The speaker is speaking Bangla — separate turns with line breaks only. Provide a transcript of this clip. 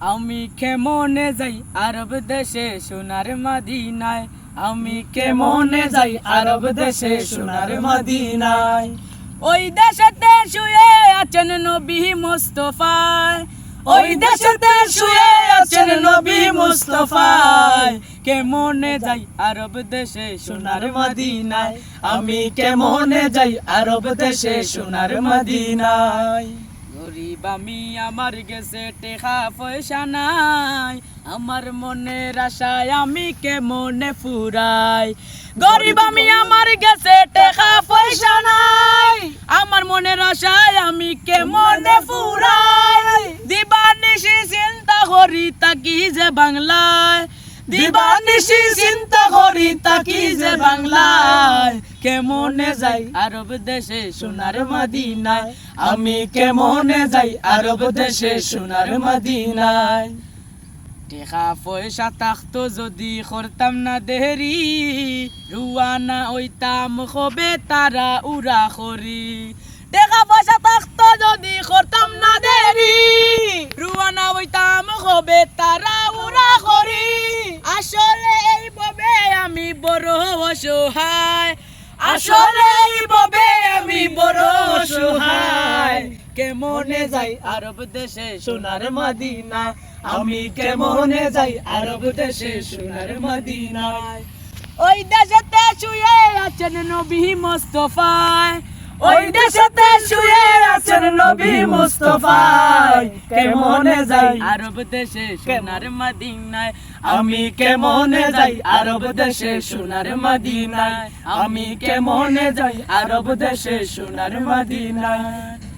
আমি কেমনে যাই আরব দেশে সোনার মাদিনায়? আমি কেমনে যাই আরব দেশে সোনার মাদিনায়? ওই দেশেতে শুয়ে আছেন নবী মুস্তফায়। ওই দেশেতে শুয়ে আছেন নবী মুস্তফায়। কেমনে যাই আরব দেশে সোনার মদিনায়? আমি কেমনে যাই আরব দেশে সোনার মদিনায়? গরিব, আমি আমার গেছে টেকা পয়সা নাই। আমার মনের আশায় আমি কেমনে ফুরাই? গরিব, আমি আমার গেছে টেকা পয়সা নাই। আমার মনের আশায় আমি কেমনে ফুরাই? দিবানিশি চিন্তা করি তাকি যে বাংলায়? দিবানিশি চিন্তা করি তাকি যে বাংলায়? কেমনে যাই আরব দেশে সোনার মদিনায়? আমি কেমনে যাই আরব দেশে সোনার মদিনায়? টেকা পয়সা থাকতো যদি করতাম না দেরি রুয়ানা ওইতাম হবে তারা উড়া করি। টেকা পয়সা থাকতো যদি করতাম না দেরি রুয়ানা ওইতাম হবে তারা উড়া করি। আসলে এইভাবে আমি বড় অসহায়। আসলে এইভাবে আমি বড় অসহায় কেমনে যাই আরব দেশে সোনার মদিনায় আমি কেমনে যাই আরব দেশে সোনার মদিনায় ওই দেশেতে শুয়ে আছেন নবী মুস্তফায়। ওই দেশেতে শুয়ে আছেন নবী মুস্তফায়। কেমনে যাই আরব দেশে সোনার মদিনায়, আমি কেমনে যাই? আরব দেশে সোনার মদিনায়, আমি কেমনে যাই? আরব দেশে সোনার মদিনায়।